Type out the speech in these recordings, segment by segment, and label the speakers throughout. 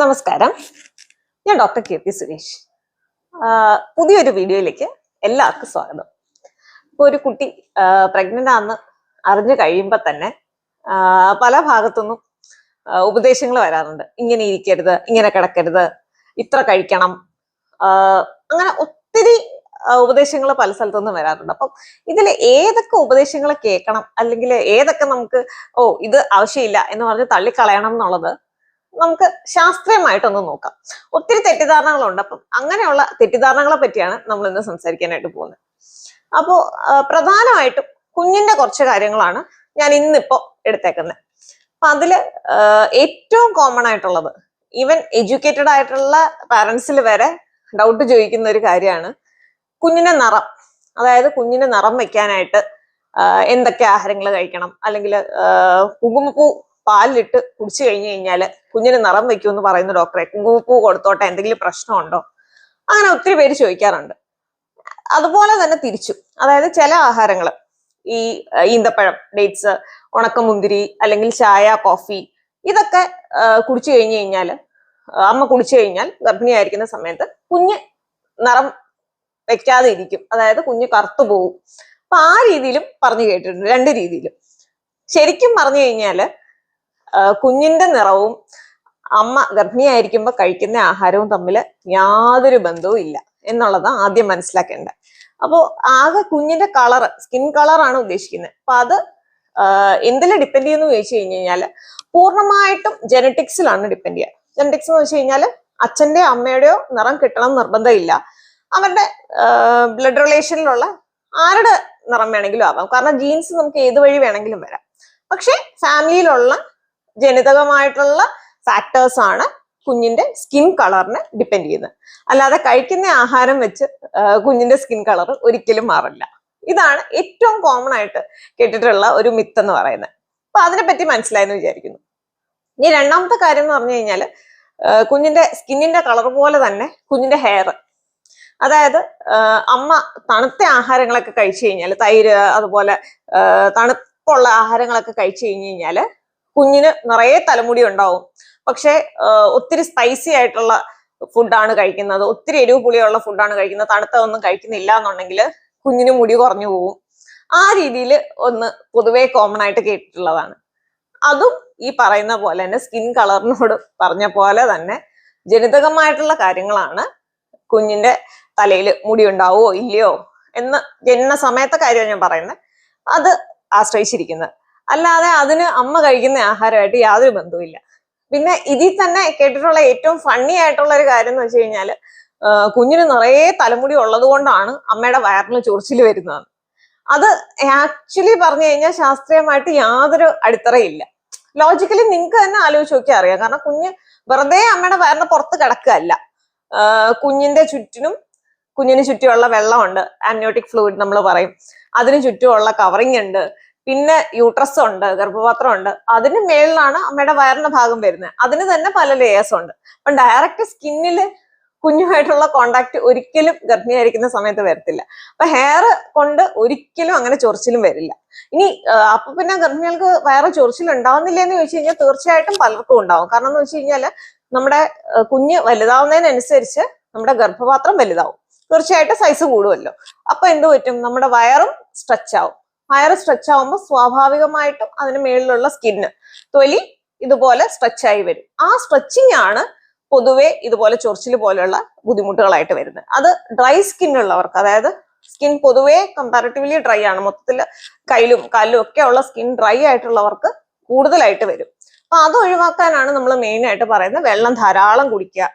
Speaker 1: നമസ്കാരം. ഞാൻ ഡോക്ടർ കീർത്തി സുരേഷ്. പുതിയൊരു വീഡിയോയിലേക്ക് എല്ലാവർക്കും സ്വാഗതം. ഇപ്പൊ ഒരു കുട്ടി പ്രഗ്നന്റ് ആണെന്ന് അറിഞ്ഞു കഴിയുമ്പോൾ തന്നെ പല ഭാഗത്തുനിന്നും ഉപദേശങ്ങൾ വരാറുണ്ട്. ഇങ്ങനെ ഇരിക്കരുത് ഇങ്ങനെ കിടക്കരുത് ഇത്ര കഴിക്കണം. അങ്ങനെ ഒത്തിരി ഉപദേശങ്ങൾ പല സ്ഥലത്തുനിന്നും വരാറുണ്ട്. അപ്പം ഇതിൽ ഏതൊക്കെ ഉപദേശങ്ങൾ കേൾക്കണം? അല്ലെങ്കിൽ ഏതൊക്കെ നമുക്ക് ഓ ഇത് ആവശ്യമില്ല എന്ന് പറഞ്ഞ് തള്ളിക്കളയണം എന്നുള്ളത് നമുക്ക് ശാസ്ത്രീയമായിട്ടൊന്ന് നോക്കാം. ഒത്തിരി തെറ്റിദ്ധാരണകളുണ്ട്. അപ്പം അങ്ങനെയുള്ള തെറ്റിദ്ധാരണകളെ പറ്റിയാണ് നമ്മൾ ഇന്ന് സംസാരിക്കാനായിട്ട് പോകുന്നത്. അപ്പോൾ പ്രധാനമായിട്ടും കുഞ്ഞിന്റെ കുറച്ച് കാര്യങ്ങളാണ് ഞാൻ ഇന്നിപ്പോ എടുത്തേക്കുന്നത്. അപ്പൊ അതിൽ ഏറ്റവും കോമൺ ആയിട്ടുള്ളത് ഈവൻ എഡ്യൂക്കേറ്റഡ് ആയിട്ടുള്ള പാരന്റ്സിൽ വരെ ഡൗട്ട് ചോദിക്കുന്ന ഒരു കാര്യമാണ് കുഞ്ഞിനെ നിറം. അതായത് കുഞ്ഞിനെ നിറം വെക്കാനായിട്ട് എന്തൊക്കെ ആഹാരങ്ങൾ കഴിക്കണം? അല്ലെങ്കിൽ കുങ്കുമപ്പൂ പാലിലിട്ട് കുടിച്ചു കഴിഞ്ഞു കഴിഞ്ഞാൽ കുഞ്ഞിന് നിറം വെക്കുമെന്ന് പറയുന്ന ഡോക്ടറെ കുങ്കുപ്പൂ കൊടുത്തോട്ടെ എന്തെങ്കിലും പ്രശ്നമുണ്ടോ? അങ്ങനെ ഒത്തിരി പേര് ചോദിക്കാറുണ്ട്. അതുപോലെ തന്നെ തിരിച്ചു. അതായത് ചില ആഹാരങ്ങൾ ഈ ഈന്തപ്പഴം ഡേറ്റ്സ് ഉണക്കമുന്തിരി അല്ലെങ്കിൽ ചായ കോഫി ഇതൊക്കെ കുടിച്ചു കഴിഞ്ഞു കഴിഞ്ഞാൽ അമ്മ കുടിച്ചു കഴിഞ്ഞാൽ ഗർഭിണിയായിരിക്കുന്ന സമയത്ത് കുഞ്ഞ് നിറം വെക്കാതെ ഇരിക്കും അതായത് കുഞ്ഞ് കറുത്തു പോകും അപ്പൊ ആ രീതിയിലും പറഞ്ഞു കേട്ടിട്ടുണ്ട്. രണ്ട് രീതിയിലും. ശരിക്കും പറഞ്ഞു കഴിഞ്ഞാൽ ആഹ് കുഞ്ഞിന്റെ നിറവും അമ്മ ഗർഭിണിയായിരിക്കുമ്പോൾ കഴിക്കുന്ന ആഹാരവും തമ്മിൽ യാതൊരു ബന്ധവും ഇല്ല എന്നുള്ളതാണ് ആദ്യം മനസ്സിലാക്കേണ്ടത്. അപ്പോൾ ആകെ കുഞ്ഞിന്റെ കളറ് സ്കിൻ കളറാണ് ഉദ്ദേശിക്കുന്നത്. അപ്പൊ അത് എന്തിൽ ഡിപ്പെൻഡ് ചെയ്യുന്നു ചോദിച്ചു കഴിഞ്ഞു കഴിഞ്ഞാൽ പൂർണമായിട്ടും ജനറ്റിക്സിലാണ് ഡിപ്പെൻഡ് ചെയ്യുക. ജനറ്റിക്സ് എന്ന് വെച്ച് കഴിഞ്ഞാൽ അച്ഛന്റെയോ അമ്മയുടെയോ നിറം കിട്ടണം നിർബന്ധമില്ല. അവരുടെ ബ്ലഡ് റിലേഷനിലുള്ള ആരുടെ നിറം വേണമെങ്കിലും ആവാം. കാരണം ജീൻസ് നമുക്ക് ഏത് വഴി വേണമെങ്കിലും വരാം. പക്ഷെ ഫാമിലിയിലുള്ള ജനിതകമായിട്ടുള്ള ഫാക്ടേഴ്സ് ആണ് കുഞ്ഞിന്റെ സ്കിൻ കളറിനെ ഡിപ്പെൻഡ് ചെയ്യുന്നത്. അല്ലാതെ കഴിക്കുന്ന ആഹാരം വെച്ച് കുഞ്ഞിന്റെ സ്കിൻ കളർ ഒരിക്കലും മാറില്ല. ഇതാണ് ഏറ്റവും കോമൺ ആയിട്ട് കേട്ടിട്ടുള്ള ഒരു മിത്ത് എന്ന് പറയുന്നത്. അപ്പൊ അതിനെപ്പറ്റി മനസ്സിലായെന്ന് വിചാരിക്കുന്നു. ഇനി രണ്ടാമത്തെ കാര്യം എന്ന് പറഞ്ഞു കഴിഞ്ഞാൽ കുഞ്ഞിന്റെ സ്കിന്നിന്റെ കളർ പോലെ തന്നെ കുഞ്ഞിന്റെ ഹെയർ അതായത് അമ്മ തണുത്ത ആഹാരങ്ങളൊക്കെ കഴിച്ചു കഴിഞ്ഞാൽ തൈര് അതുപോലെ തണുപ്പുള്ള ആഹാരങ്ങളൊക്കെ കഴിച്ചു കഴിഞ്ഞു കഴിഞ്ഞാൽ കുഞ്ഞിന് നിറയെ തലമുടി ഉണ്ടാവും. പക്ഷെ ഒത്തിരി സ്പൈസി ആയിട്ടുള്ള ഫുഡാണ് കഴിക്കുന്നത്. ഒത്തിരി എരിവ് പുളിയുള്ള ഫുഡാണ് കഴിക്കുന്നത്. തണുത്തതൊന്നും കഴിക്കുന്നില്ല എന്നുണ്ടെങ്കിൽ കുഞ്ഞിന് മുടി കുറഞ്ഞു പോകും ആ രീതിയിൽ ഒന്ന് പൊതുവെ കോമൺ ആയിട്ട് കേട്ടിട്ടുള്ളതാണ്. അതും ഈ പറയുന്ന പോലെ തന്നെ സ്കിൻ കളറിനോട് പറഞ്ഞ പോലെ തന്നെ ജനിതകമായിട്ടുള്ള കാര്യങ്ങളാണ് കുഞ്ഞിന്റെ തലയിൽ മുടി ഉണ്ടാവോ ഇല്ലയോ എന്ന് ജനന സമയത്തെ കാര്യമാണ് ഞാൻ പറയുന്നത്. അത് ആശ്രയിച്ചിരിക്കുന്നത്. അല്ലാതെ അതിന് അമ്മ കഴിക്കുന്ന ആഹാരമായിട്ട് യാതൊരു ബന്ധവുമില്ല. പിന്നെ ഇതിൽ തന്നെ കേട്ടിട്ടുള്ള ഏറ്റവും ഫണ്ണി ആയിട്ടുള്ള ഒരു കാര്യം എന്ന് വെച്ച് കഴിഞ്ഞാൽ കുഞ്ഞിന് നിറയെ തലമുടി ഉള്ളത് കൊണ്ടാണ് അമ്മയുടെ വയറിന് ചൊറിച്ചിൽ വരുന്നത്. അത് ആക്ച്വലി പറഞ്ഞു കഴിഞ്ഞാൽ ശാസ്ത്രീയമായിട്ട് യാതൊരു അടിത്തറയില്ല. ലോജിക്കലി നിങ്ങൾക്ക് തന്നെ ആലോചിച്ച് നോക്കിയാൽ അറിയാം. കാരണം കുഞ്ഞ് വെറുതെ അമ്മയുടെ വയറിന് പുറത്ത് കിടക്കുകയല്ല. കുഞ്ഞിന്റെ ചുറ്റിനും കുഞ്ഞിന് ചുറ്റുമുള്ള വെള്ളമുണ്ട്. ആന്റിയോട്ടിക് ഫ്ലൂയിഡ് നമ്മൾ പറയും. അതിന് ചുറ്റുമുള്ള കവറിങ് ഉണ്ട്. പിന്നെ യൂട്രസ് ഉണ്ട് ഗർഭപാത്രം ഉണ്ട്. അതിന് മേളിലാണ് അമ്മയുടെ വയറിന്റെ ഭാഗം വരുന്നത്. അതിന് തന്നെ പല ലേയേഴ്സ് ഉണ്ട്. അപ്പം ഡയറക്റ്റ് സ്കിന്നിൽ കുഞ്ഞുമായിട്ടുള്ള കോണ്ടാക്ട് ഒരിക്കലും ഗർഭിണിയായിരിക്കുന്ന സമയത്ത് വരത്തില്ല. അപ്പൊ ഹെയർ കൊണ്ട് ഒരിക്കലും അങ്ങനെ ചൊറിച്ചിലും വരില്ല. ഇനി അപ്പൊ പിന്നെ ഗർഭിണികൾക്ക് വയറ് ചൊറിച്ചിൽ ഉണ്ടാവുന്നില്ല എന്ന് ചോദിച്ചു കഴിഞ്ഞാൽ തീർച്ചയായിട്ടും പലർക്കും ഉണ്ടാവും. കാരണം എന്ന് വെച്ച് കഴിഞ്ഞാൽ നമ്മുടെ കുഞ്ഞ് വലുതാവുന്നതിനനുസരിച്ച് നമ്മുടെ ഗർഭപാത്രം വലുതാവും. തീർച്ചയായിട്ടും സൈസ് കൂടുമല്ലോ. അപ്പൊ എന്ത് പറ്റും? നമ്മുടെ വയറും സ്ട്രെച്ച് ആവും. വയറ് സ്ട്രെച്ച് ആവുമ്പോൾ സ്വാഭാവികമായിട്ടും അതിന് മേളിലുള്ള സ്കിന്ന് തൊലി ഇതുപോലെ സ്ട്രെച്ച് ആയി വരും. ആ സ്ട്രെച്ചിങ് ആണ് പൊതുവെ ഇതുപോലെ ചൊറിച്ചിൽ പോലെയുള്ള ബുദ്ധിമുട്ടുകളായിട്ട് വരുന്നത്. അത് ഡ്രൈ സ്കിൻ ഉള്ളവർക്ക് അതായത് സ്കിൻ പൊതുവെ കമ്പാരിറ്റീവ്ലി ഡ്രൈ ആണ്. മൊത്തത്തിൽ കയ്യിലും കാലിലും ഒക്കെ ഉള്ള സ്കിൻ ഡ്രൈ ആയിട്ടുള്ളവർക്ക് കൂടുതലായിട്ട് വരും. അപ്പൊ അത് ഒഴിവാക്കാനാണ് നമ്മൾ മെയിൻ ആയിട്ട് പറയുന്നത് വെള്ളം ധാരാളം കുടിക്കുക.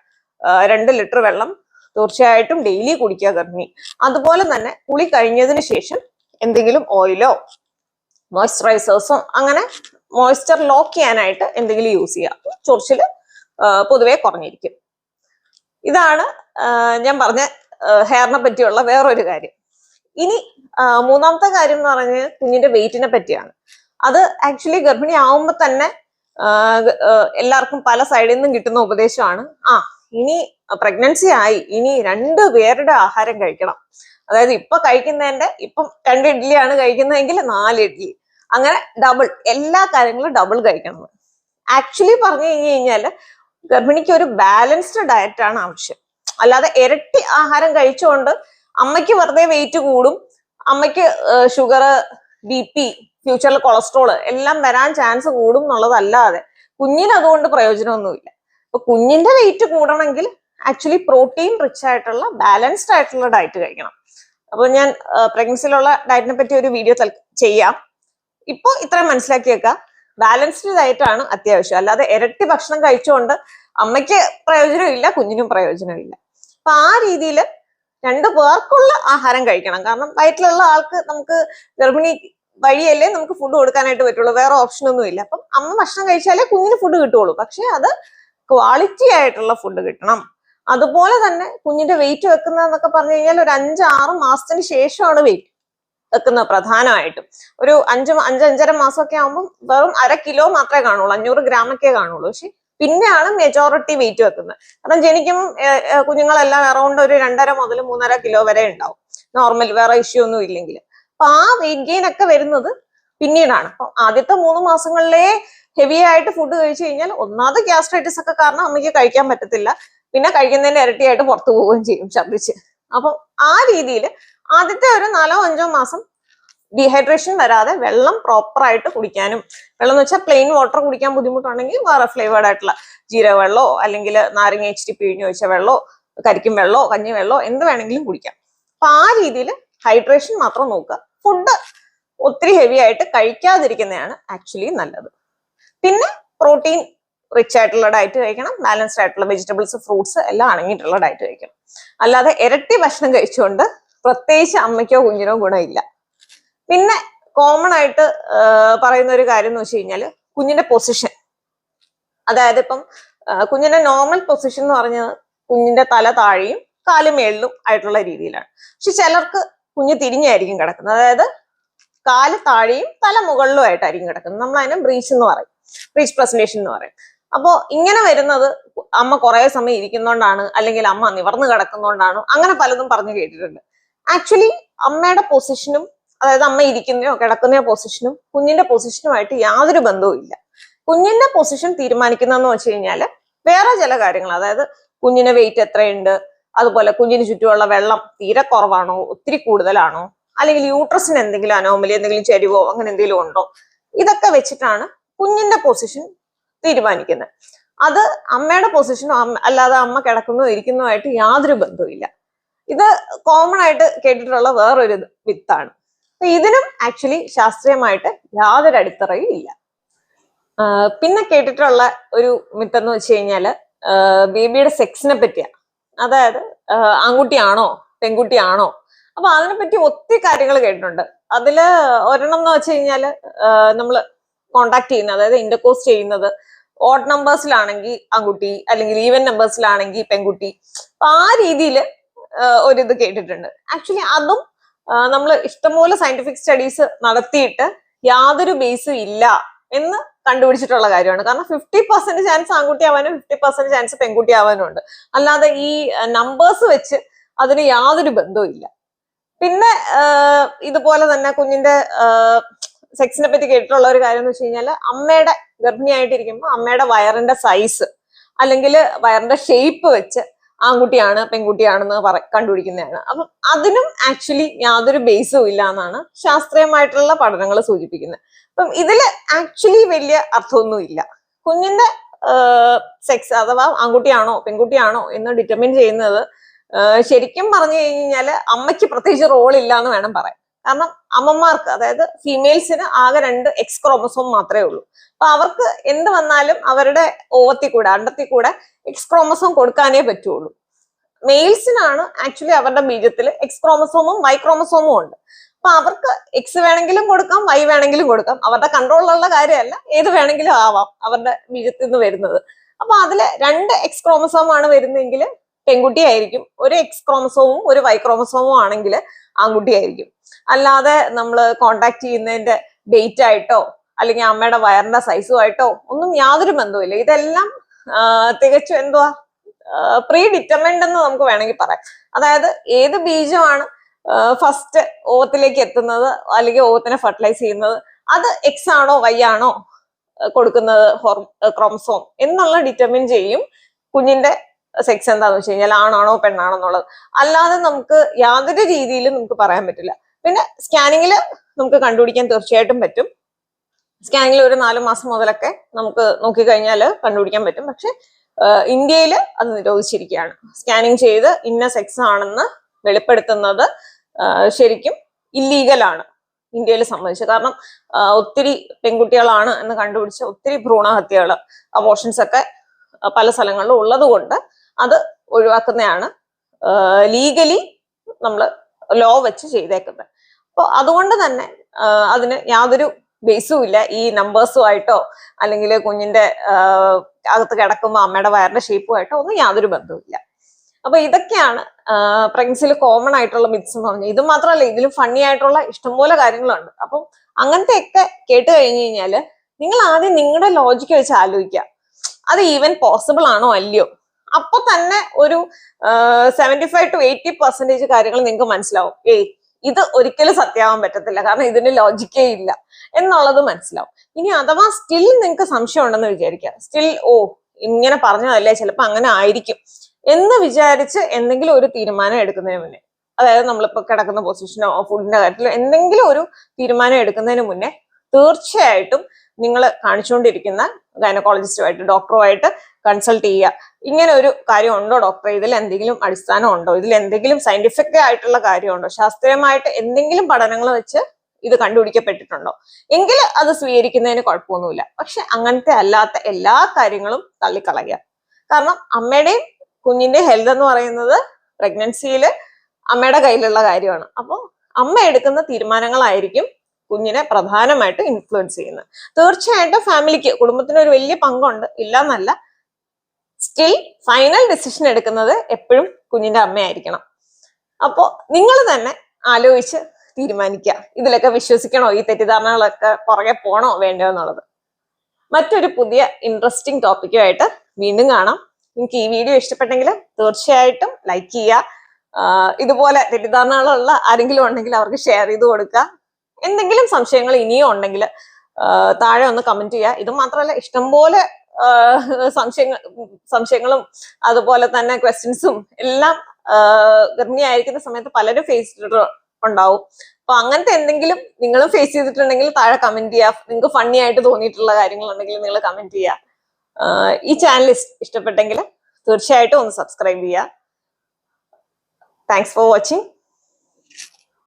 Speaker 1: രണ്ട് ലിറ്റർ വെള്ളം തീർച്ചയായിട്ടും ഡെയിലി കുടിക്കുക ഗർഭിണി. അതുപോലെ തന്നെ കുളി കഴിഞ്ഞതിന് ശേഷം എന്തെങ്കിലും ഓയിലോ മോയ്സ്ചറൈസേഴ്സോ അങ്ങനെ മോയ്സ്ചർ ലോക്ക് ചെയ്യാനായിട്ട് എന്തെങ്കിലും യൂസ് ചെയ്യുക ചൊറിച്ചിൽ പൊതുവെ കുറഞ്ഞിരിക്കും. ഇതാണ് ഞാൻ പറഞ്ഞ ഹെയറിനെ പറ്റിയുള്ള വേറൊരു കാര്യം. ഇനി മൂന്നാമത്തെ കാര്യം എന്ന് പറഞ്ഞ് കുഞ്ഞിന്റെ വെയിറ്റിനെ പറ്റിയാണ്. അത് ആക്ച്വലി ഗർഭിണി ആവുമ്പോൾ തന്നെ എല്ലാവർക്കും പല സൈഡിൽ നിന്നും കിട്ടുന്ന ഉപദേശമാണ്. ആ ഇനി പ്രഗ്നൻസി ആയി. ഇനി രണ്ട് പേരുടെ ആഹാരം കഴിക്കണം. അതായത് ഇപ്പൊ കഴിക്കുന്നതിന്റെ ഇപ്പം രണ്ട് ഇഡ്ഡലിയാണ് കഴിക്കുന്നതെങ്കിൽ നാല് ഇഡ്ഡലി അങ്ങനെ ഡബിൾ എല്ലാ കാര്യങ്ങളും ഡബിൾ കഴിക്കണം. ആക്ച്വലി പറഞ്ഞു കഴിഞ്ഞു കഴിഞ്ഞാൽ ഗർഭിണിക്ക് ഒരു ബാലൻസ്ഡ് ഡയറ്റ് ആണ് ആവശ്യം. അല്ലാതെ ഇരട്ടി ആഹാരം കഴിച്ചുകൊണ്ട് അമ്മയ്ക്ക് വെറുതെ വെയിറ്റ് കൂടും അമ്മയ്ക്ക് ഷുഗർ ബി പി ഫ്യൂച്ചറിൽ കൊളസ്ട്രോൾ എല്ലാം വരാൻ ചാൻസ് കൂടും എന്നുള്ളതല്ലാതെ കുഞ്ഞിന് അതുകൊണ്ട് പ്രയോജനമൊന്നുമില്ല. അപ്പൊ കുഞ്ഞിന്റെ വെയിറ്റ് കൂടണമെങ്കിൽ ആക്ച്വലി പ്രോട്ടീൻ റിച്ച് ആയിട്ടുള്ള ബാലൻസ്ഡ് ആയിട്ടുള്ള ഡയറ്റ് കഴിക്കണം. അപ്പൊ ഞാൻ പ്രഗ്നൻസിയിലുള്ള ഡയറ്റിനെ പറ്റി ഒരു വീഡിയോ ചെയ്യാം. ഇപ്പൊ ഇത്രയും മനസ്സിലാക്കി വെക്കാം. ബാലൻസ്ഡ് ഡയറ്റാണ് അത്യാവശ്യം. അല്ലാതെ ഇരട്ടി ഭക്ഷണം കഴിച്ചുകൊണ്ട് അമ്മയ്ക്ക് പ്രയോജനമില്ല കുഞ്ഞിനും പ്രയോജനമില്ല. അപ്പൊ ആ രീതിയിൽ രണ്ടു പേർക്കുള്ള ആഹാരം കഴിക്കണം. കാരണം വയറ്റിലുള്ള ആൾക്ക് നമുക്ക് ഗർഭിണി വഴിയല്ലേ നമുക്ക് ഫുഡ് കൊടുക്കാനായിട്ട് പറ്റുള്ളൂ. വേറെ ഓപ്ഷൻ ഒന്നും ഇല്ല. അപ്പം അമ്മ ഭക്ഷണം കഴിച്ചാലേ കുഞ്ഞിന് ഫുഡ് കിട്ടുള്ളൂ പക്ഷെ അത് ക്വാളിറ്റി ആയിട്ടുള്ള ഫുഡ് കിട്ടണം. അതുപോലെ തന്നെ കുഞ്ഞിന്റെ വെയിറ്റ് വെക്കുന്നതെന്നൊക്കെ പറഞ്ഞു കഴിഞ്ഞാൽ ഒരു അഞ്ച് ആറ് മാസത്തിന് ശേഷമാണ് വെയിറ്റ് വെക്കുന്നത് പ്രധാനമായിട്ടും. ഒരു അഞ്ച് അഞ്ചഞ്ചര മാസമൊക്കെ ആകുമ്പോൾ വെറും അര കിലോ മാത്രമേ കാണുള്ളൂ അഞ്ഞൂറ് ഗ്രാമൊക്കെ കാണുള്ളൂ. പക്ഷെ പിന്നെയാണ് മെജോറിറ്റി വെയിറ്റ് വെക്കുന്നത്. കാരണം ഏർ, കുഞ്ഞുങ്ങളെല്ലാം അറൗണ്ട് ഒരു രണ്ടര മുതൽ മൂന്നര കിലോ വരെ ഉണ്ടാവും. നോർമൽ വേറെ ഇഷ്യൂ ഒന്നും ഇല്ലെങ്കിൽ. അപ്പൊ ആ വെയിറ്റ് ഗെയിൻ ഒക്കെ വരുന്നത് പിന്നീടാണ്. അപ്പൊ ആദ്യത്തെ മൂന്ന് മാസങ്ങളിലേ ഹെവി ആയിട്ട് ഫുഡ് കഴിച്ചു കഴിഞ്ഞാൽ ഒന്നാമത് ഗ്യാസ്ട്രൈറ്റിസ് ഒക്കെ കാരണം അമ്മയ്ക്ക് കഴിക്കാൻ പറ്റത്തില്ല. പിന്നെ കഴിക്കുന്നതിന്റെ ഇരട്ടിയായിട്ട് പുറത്തു പോവുകയും ചെയ്യും ഛർദ്ദിച്ച് അപ്പൊ ആ രീതിയിൽ ആദ്യത്തെ ഒരു നാലോ അഞ്ചോ മാസം ഡീഹൈഡ്രേഷൻ വരാതെ വെള്ളം പ്രോപ്പറായിട്ട് കുടിക്കാനും വെള്ളം എന്ന് വെച്ചാൽ പ്ലെയിൻ വാട്ടർ കുടിക്കാൻ ബുദ്ധിമുട്ടുണ്ടെങ്കിൽ വേറെ ഫ്ലേവേർഡ് ആയിട്ടുള്ള ജീരക വെള്ളമോ അല്ലെങ്കിൽ നാരങ്ങ ഇച്ചിരി പിഴിഞ്ഞ് വെച്ച വെള്ളമോ കരിക്കും വെള്ളമോ കഞ്ഞി വെള്ളമോ എന്ത് വേണമെങ്കിലും കുടിക്കാം. അപ്പൊ ആ രീതിയിൽ ഹൈഡ്രേഷൻ മാത്രം നോക്കുക. ഫുഡ് ഒത്തിരി ഹെവി ആയിട്ട് കഴിക്കാതിരിക്കുന്നതാണ് ആക്ച്വലി നല്ലത്. പിന്നെ പ്രോട്ടീൻ റിച്ച് ആയിട്ടുള്ള ഡയറ്റ് കഴിക്കണം ബാലൻസ്ഡ് ആയിട്ടുള്ള വെജിറ്റബിൾസ് ഫ്രൂട്ട്സ് എല്ലാം അടങ്ങിയിട്ടുള്ള ഡയറ്റ് കഴിക്കണം. അല്ലാതെ ഇരട്ടി ഭക്ഷണം കഴിച്ചുകൊണ്ട് പ്രത്യേകിച്ച് അമ്മയ്ക്കോ കുഞ്ഞിനോ ഗുണമില്ല. പിന്നെ കോമൺ ആയിട്ട് പറയുന്ന ഒരു കാര്യം എന്ന് വെച്ച് കഴിഞ്ഞാൽ കുഞ്ഞിന്റെ പൊസിഷൻ അതായത് ഇപ്പം കുഞ്ഞിന്റെ നോർമൽ പൊസിഷൻ എന്ന് പറഞ്ഞത് കുഞ്ഞിന്റെ തല താഴെയും കാൽ മേളിലും ആയിട്ടുള്ള രീതിയിലാണ്. പക്ഷെ ചിലർക്ക് കുഞ്ഞ് തിരിഞ്ഞായിരിക്കും കിടക്കുന്നത്. അതായത് കാൽ താഴെയും തല മുകളിലും ആയിട്ടായിരിക്കും കിടക്കുന്നത്. നമ്മൾ അതിനെ ബ്രീച്ച് എന്ന് പറയും. ബ്രീച്ച് പ്രസന്റേഷൻ എന്ന് പറയും. അപ്പോ ഇങ്ങനെ വരുന്നത് അമ്മ കുറെ സമയം ഇരിക്കുന്നോണ്ടാണ് അല്ലെങ്കിൽ അമ്മ നിവർന്ന് കിടക്കുന്നോണ്ടാണ് അങ്ങനെ പലതും പറഞ്ഞു കേട്ടിട്ടുണ്ട്. ആക്ച്വലി അമ്മയുടെ പൊസിഷനും അതായത് അമ്മ ഇരിക്കുന്നയോ കിടക്കുന്നയോ പൊസിഷനും കുഞ്ഞിന്റെ പൊസിഷനുമായിട്ട് യാതൊരു ബന്ധവും ഇല്ല. കുഞ്ഞിന്റെ പൊസിഷൻ തീരുമാനിക്കുന്നതെന്ന് വെച്ച് കഴിഞ്ഞാൽ വേറെ ചില കാര്യങ്ങൾ അതായത് കുഞ്ഞിന് വെയിറ്റ് എത്രയുണ്ട് അതുപോലെ കുഞ്ഞിന് ചുറ്റുമുള്ള വെള്ളം തീരെ കുറവാണോ ഒത്തിരി കൂടുതലാണോ അല്ലെങ്കിൽ യൂട്രസിന് എന്തെങ്കിലും അനോമലി എന്തെങ്കിലും ചരിവോ അങ്ങനെ എന്തെങ്കിലും ഉണ്ടോ ഇതൊക്കെ വെച്ചിട്ടാണ് കുഞ്ഞിന്റെ പൊസിഷൻ തീരുമാനിക്കുന്നത് അത് അമ്മയുടെ പൊസിഷനോ അല്ലാതെ അമ്മ കിടക്കുന്നോ ഇരിക്കുന്നോ ആയിട്ട് യാതൊരു ബന്ധവുമില്ല ഇത് കോമൺ ആയിട്ട് കേട്ടിട്ടുള്ള വേറൊരു വിത്താണ്. അപ്പൊ ഇതിനും ആക്ച്വലി ശാസ്ത്രീയമായിട്ട് യാതൊരു അടിത്തറയും ഇല്ല. പിന്നെ കേട്ടിട്ടുള്ള ഒരു മിത്ത് എന്ന് വെച്ച് കഴിഞ്ഞാൽ ബേബിയുടെ സെക്സിനെ പറ്റിയാ. അതായത് ആൺകുട്ടിയാണോ പെൺകുട്ടിയാണോ? അപ്പൊ അതിനെപ്പറ്റി ഒത്തിരി കാര്യങ്ങൾ കേട്ടിട്ടുണ്ട്. അതിൽ ഒരെണ്ണം എന്ന് വെച്ച് കഴിഞ്ഞാൽ നമ്മൾ കോണ്ടാക്ട് ചെയ്യുന്നത് അതായത് ഇന്റർകോസ് ചെയ്യുന്നത് ഓഡ് നമ്പേഴ്സിലാണെങ്കിൽ ആൺകുട്ടി അല്ലെങ്കിൽ ഈവൻ നമ്പേഴ്സിലാണെങ്കിൽ പെൺകുട്ടി. അപ്പൊ ആ രീതിയിൽ ഒരിത് കേട്ടിട്ടുണ്ട്. ആക്ച്വലി അതും നമ്മൾ ഇഷ്ടംപോലെ സയന്റിഫിക് സ്റ്റഡീസ് നടത്തിയിട്ട് യാതൊരു ബേസും ഇല്ല എന്ന് കണ്ടുപിടിച്ചിട്ടുള്ള കാര്യമാണ്. കാരണം ഫിഫ്റ്റി പെർസെന്റ് ചാൻസ് ആൺകുട്ടി ആവാനും ഫിഫ്റ്റി പെർസെന്റ് ചാൻസ് പെൺകുട്ടി ആവാനും ഉണ്ട്. അല്ലാതെ ഈ നമ്പേഴ്സ് വെച്ച് അതിന് യാതൊരു ബന്ധവും ഇല്ല. പിന്നെ ഇതുപോലെ തന്നെ കുഞ്ഞിന്റെ സെക്സിനെ പറ്റി കേട്ടിട്ടുള്ള ഒരു കാര്യം എന്ന് വെച്ച് കഴിഞ്ഞാൽ അമ്മയുടെ ഗർഭിണിയായിട്ടിരിക്കുമ്പോൾ അമ്മയുടെ വയറിന്റെ സൈസ് അല്ലെങ്കിൽ വയറിന്റെ ഷേപ്പ് വെച്ച് ആൺകുട്ടിയാണ് പെൺകുട്ടിയാണെന്ന് പറ കണ്ടുപിടിക്കുന്നതാണ്. അപ്പം അതിനും ആക്ച്വലി യാതൊരു ബേസും ഇല്ല എന്നാണ് ശാസ്ത്രീയമായിട്ടുള്ള പഠനങ്ങൾ സൂചിപ്പിക്കുന്നത്. അപ്പം ഇതിൽ ആക്ച്വലി വലിയ അർത്ഥമൊന്നും ഇല്ല. കുഞ്ഞിന്റെ സെക്സ് അഥവാ ആൺകുട്ടിയാണോ പെൺകുട്ടിയാണോ എന്ന് ഡിറ്റർമിൻ ചെയ്യുന്നത് ശരിക്കും പറഞ്ഞു കഴിഞ്ഞാൽ അമ്മയ്ക്ക് പ്രത്യേകിച്ച് റോൾ ഇല്ല എന്ന് വേണം പറയാൻ. കാരണം അമ്മമാർക്ക് അതായത് ഫീമെയിൽസിന് ആകെ രണ്ട് എക്സ് ക്രോമസോം മാത്രമേ ഉള്ളൂ. അപ്പൊ അവർക്ക് എന്ത് വന്നാലും അവരുടെ ഓവത്തിൽ കൂടെ അണ്ടത്തിൽ കൂടെ എക്സ് ക്രോമസോം കൊടുക്കാനേ പറ്റുള്ളൂ. മെയിൽസിനാണ് ആക്ച്വലി അവരുടെ ബീജത്തിൽ എക്സ് ക്രോമസോമും വൈ ക്രോമസോമും ഉണ്ട്. അപ്പൊ അവർക്ക് എക്സ് വേണമെങ്കിലും കൊടുക്കാം വൈ വേണമെങ്കിലും കൊടുക്കാം. അവരുടെ കൺട്രോളിലുള്ള കാര്യമല്ല ഏത് വേണമെങ്കിലും ആവാം അവരുടെ ബീജത്തിൽ നിന്ന് വരുന്നത്. അപ്പൊ അതിൽ രണ്ട് എക്സ് ക്രോമസോം ആണ് വരുന്നതെങ്കിൽ പെൺകുട്ടിയായിരിക്കും ഒരു എക്സ് ക്രോമസോമും ഒരു വൈ ക്രോമസോമും ആണെങ്കിൽ ആൺകുട്ടിയായിരിക്കും അല്ലാതെ നമ്മൾ കോണ്ടാക്ട് ചെയ്യുന്നതിന്റെ ഡേറ്റ് ആയിട്ടോ അല്ലെങ്കിൽ അമ്മയുടെ വയറിന്റെ സൈസുമായിട്ടോ ഒന്നും യാതൊരു ബന്ധവുമില്ല. ഇതെല്ലാം തികച്ചും എന്തുവാ പ്രീ ഡിറ്റർമിൻഡ് എന്ന് നമുക്ക് വേണമെങ്കിൽ പറയാം. അതായത് ഏത് ബീജമാണ് ഫസ്റ്റ് ഓവത്തിലേക്ക് എത്തുന്നത് അല്ലെങ്കിൽ ഓവത്തിനെ ഫെർട്ടിലൈസ് ചെയ്യുന്നത് അത് എക്സ് ആണോ വൈ ആണോ കൊടുക്കുന്നത് ഹോർ ക്രോമസോം എന്നുള്ള ഡിറ്റർമിൻ ചെയ്യും കുഞ്ഞിന്റെ സെക്സ് എന്താന്ന് വെച്ച് കഴിഞ്ഞാൽ ആണാണോ പെണ്ണാണോ എന്നുള്ളത്. അല്ലാതെ നമുക്ക് യാതൊരു രീതിയിലും നമുക്ക് പറയാൻ പറ്റില്ല. പിന്നെ സ്കാനിങ്ങിൽ നമുക്ക് കണ്ടുപിടിക്കാൻ തീർച്ചയായിട്ടും പറ്റും. സ്കാനിങ്ങിൽ ഒരു നാല് മാസം മുതലൊക്കെ നമുക്ക് നോക്കിക്കഴിഞ്ഞാൽ കണ്ടുപിടിക്കാൻ പറ്റും. പക്ഷെ ഇന്ത്യയിൽ അത് നിരോധിച്ചിരിക്കുകയാണ്. സ്കാനിങ് ചെയ്ത് ഇന്ന സെക്സ് ആണെന്ന് വെളിപ്പെടുത്തുന്നത് ശരിക്കും ഇല്ലീഗലാണ് ഇന്ത്യയിൽ സംബന്ധിച്ച്. കാരണം ഒത്തിരി പെൺകുട്ടികളാണ് എന്ന് കണ്ടുപിടിച്ച ഒത്തിരി ഭ്രൂണഹത്യകൾ അബോർഷൻസ് ഒക്കെ പല സ്ഥലങ്ങളിലും ഉള്ളത് കൊണ്ട് അത് ഒഴിവാക്കുന്നതാണ്. ലീഗലി നമ്മൾ ലോ വെച്ച് ചെയ്തേക്കുന്നത്. അപ്പോൾ അതുകൊണ്ട് തന്നെ അതിന് യാതൊരു ബേസും ഇല്ല. ഈ നമ്പേഴ്സുമായിട്ടോ അല്ലെങ്കിൽ കുഞ്ഞിന്റെ ആ, അകത്ത് കിടക്കുമ്പോൾ അമ്മയുടെ വയറിന്റെ ഷേപ്പുമായിട്ടോ ഒന്നും യാതൊരു ബന്ധവുമില്ല അപ്പൊ ഇതൊക്കെയാണ് പ്രഗ്നൻസിയിൽ കോമൺ ആയിട്ടുള്ള മിത്സ് എന്ന് പറഞ്ഞാൽ ഇത് മാത്രമല്ല ഇതിലും ഫണ്ണി ആയിട്ടുള്ള ഇഷ്ടംപോലെ കാര്യങ്ങളുണ്ട്. അപ്പം അങ്ങനത്തെയൊക്കെ കേട്ട് കഴിഞ്ഞു കഴിഞ്ഞാൽ നിങ്ങൾ ആദ്യം നിങ്ങളുടെ ലോജിക്ക് വെച്ച് ആലോചിക്കുക. അത് ഈവൻ പോസിബിൾ ആണോ അല്ലയോ? അപ്പൊ തന്നെ ഒരു seventy five to eighty percentage കാര്യങ്ങൾ നിങ്ങൾക്ക് മനസ്സിലാവും. ഏയ് ഇത് ഒരിക്കലും സത്യമാവാൻ പറ്റത്തില്ല. കാരണം ഇതിന് ലോജിക്കേ ഇല്ല. എന്നുള്ളത് മനസ്സിലാവും. ഇനി അഥവാ സ്റ്റിൽ നിങ്ങൾക്ക് സംശയം ഉണ്ടെന്ന് വിചാരിക്കുക സ്റ്റിൽ ഓ ഇങ്ങനെ പറഞ്ഞതല്ലേ? ചിലപ്പോൾ അങ്ങനെ ആയിരിക്കും. എന്ന് വിചാരിച്ച് എന്തെങ്കിലും ഒരു തീരുമാനം എടുക്കുന്നതിന് മുന്നേ അതായത് നമ്മളിപ്പോ കിടക്കുന്ന പൊസിഷനോ ഫുഡിന്റെ കാര്യത്തിലോ എന്തെങ്കിലും ഒരു തീരുമാനം എടുക്കുന്നതിന് മുന്നേ തീർച്ചയായിട്ടും നിങ്ങൾ കാണിച്ചുകൊണ്ടിരിക്കുന്ന ഗൈനക്കോളജിസ്റ്റുമായിട്ട് ഡോക്ടറുമായിട്ട് കൺസൾട്ട് ചെയ്യുക. ഇങ്ങനെ ഒരു കാര്യം ഉണ്ടോ ഡോക്ടറെ? ഇതിൽ എന്തെങ്കിലും അടിസ്ഥാനം ഉണ്ടോ? ഇതിൽ എന്തെങ്കിലും സയന്റിഫിക് ആയിട്ടുള്ള കാര്യമുണ്ടോ ശാസ്ത്രീയമായിട്ട് എന്തെങ്കിലും പഠനങ്ങൾ വെച്ച് ഇത് കണ്ടുപിടിക്കപ്പെട്ടിട്ടുണ്ടോ? എങ്കിൽ അത് സ്വീകരിക്കുന്നതിന് കുഴപ്പമൊന്നുമില്ല. പക്ഷെ അങ്ങനത്തെ അല്ലാത്ത എല്ലാ കാര്യങ്ങളും തള്ളിക്കളയുക. കാരണം അമ്മയുടെയും കുഞ്ഞിന്റെ ഹെൽത്ത് എന്ന് പറയുന്നത് പ്രഗ്നൻസിയിൽ അമ്മയുടെ കയ്യിലുള്ള കാര്യമാണ്. അപ്പോൾ അമ്മ എടുക്കുന്ന തീരുമാനങ്ങളായിരിക്കും കുഞ്ഞിനെ പ്രധാനമായിട്ട് ഇൻഫ്ലുവൻസ് ചെയ്യുന്നത്. തീർച്ചയായിട്ടും ഫാമിലിക്ക് കുടുംബത്തിന് ഒരു വലിയ പങ്കുണ്ട്. ഇല്ല എന്നല്ല സ്റ്റിൽ ഫൈനൽ ഡിസിഷൻ എടുക്കുന്നത് എപ്പോഴും കുഞ്ഞിന്റെ അമ്മയായിരിക്കണം. അപ്പോ നിങ്ങൾ തന്നെ ആലോചിച്ച് തീരുമാനിക്കുക. ഇതിലൊക്കെ വിശ്വസിക്കണോ? ഈ തെറ്റിദ്ധാരണകളൊക്കെ പുറകെ പോണോ വേണ്ടോ എന്നുള്ളത്. മറ്റൊരു പുതിയ ഇൻട്രസ്റ്റിംഗ് ടോപ്പിക്കുമായിട്ട് വീണ്ടും കാണാം. നിങ്ങൾക്ക് ഈ വീഡിയോ ഇഷ്ടപ്പെട്ടെങ്കിൽ തീർച്ചയായിട്ടും ലൈക്ക് ചെയ്യുക. ഇതുപോലെ തെറ്റിദ്ധാരണകളുള്ള ആരെങ്കിലും ഉണ്ടെങ്കിൽ അവർക്ക് ഷെയർ ചെയ്ത് കൊടുക്കുക. എന്തെങ്കിലും സംശയങ്ങൾ ഇനിയും ഉണ്ടെങ്കിൽ താഴെ ഒന്ന് കമന്റ് ചെയ്യുക. ഇത് മാത്രമല്ല ഇഷ്ടംപോലെ സംശയങ്ങൾ സംശയങ്ങളും അതുപോലെ തന്നെ ക്വസ്റ്റ്യൻസും എല്ലാം ഗർഭിണിയായിരിക്കുന്ന സമയത്ത് പലരും ഫേസ് ഉണ്ടാവും. അപ്പൊ അങ്ങനത്തെ എന്തെങ്കിലും നിങ്ങൾ ഫേസ് ചെയ്തിട്ടുണ്ടെങ്കിൽ താഴെ കമന്റ് ചെയ്യുക. നിങ്ങൾക്ക് ഫണ്ണി ആയിട്ട് തോന്നിയിട്ടുള്ള കാര്യങ്ങളുണ്ടെങ്കിൽ നിങ്ങൾ കമന്റ് ചെയ്യുക. ഈ ചാനൽ ഇഷ്ടപ്പെട്ടെങ്കിൽ തീർച്ചയായിട്ടും ഒന്ന് സബ്സ്ക്രൈബ് ചെയ്യുക. Thanks for watching